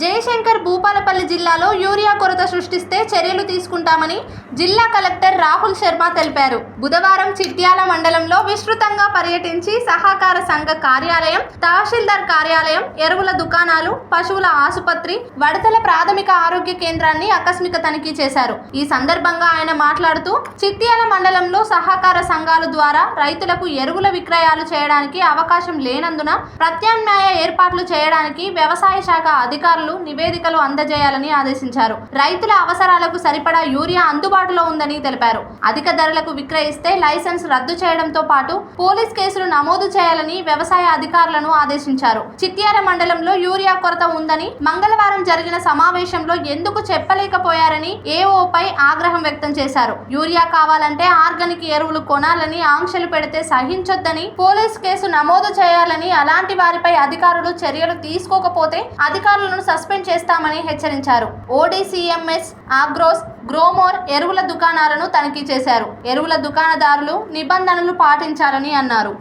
జయశంకర్ భూపాలపల్లి జిల్లాలో యూరియా కొరత సృష్టిస్తే చర్యలు తీసుకుంటామని జిల్లా కలెక్టర్ రాహుల్ శర్మ తెలిపారు. బుధవారం చిట్యాల మండలంలో విస్తృతంగా పర్యటించి సహకార సంఘ కార్యాలయం తహసీల్దార్ కార్యాలయం ఎరువుల దుకాణాలు పశువుల ఆసుపత్రి వడతల ప్రాథమిక ఆరోగ్య కేంద్రాన్ని ఆకస్మిక తనిఖీ చేశారు. ఈ సందర్భంగా ఆయన మాట్లాడుతూ చిట్యాల మండలంలో సహకార సంఘాల ద్వారా రైతులకు ఎరువుల విక్రయాలు చేయడానికి అవకాశం లేనందున ప్రత్యామ్నాయ ఏర్పాట్లు చేయడానికి వ్యవసాయ శాఖ అధికారులు నివేదికలు అందజేయాలని ఆదేశించారు. రైతుల అవసరాలకు సరిపడా యూరియా అందుబాటులో ఉందని తెలిపారు. అధిక ధరలకు విక్రయిస్తే లైసెన్స్ రద్దు చేయడంతో పాటు పోలీస్ కేసులు నమోదు చేయాలని వ్యవసాయ అధికారులను ఆదేశించారు. చిట్యాల మండలంలో యూరియా కొరత ఉందని మంగళవారం జరిగిన సమావేశంలో ఎందుకు చెప్పలేకపోయారని ఏఓపై ఆగ్రహం వ్యక్తం చేశారు. యూరియా కావాలంటే ఆర్గానిక్ ఎరువులు కొనాలని ఆంక్షలు పెడితే సహించొద్దని పోలీస్ కేసు నమోదు చేయాలని అలాంటి వారిపై అధికారులు చర్యలు తీసుకోకపోతే అధికారులను సస్పెండ్ చేస్తామని హెచ్చరించారు. ఓడిసిఎంఎస్ ఆగ్రోస్ గ్రోమోర్ ఎరువుల దుకాణాలను తనిఖీ చేశారు. ఎరువుల దుకాణదారులు నిబంధనలు పాటించాలని అన్నారు.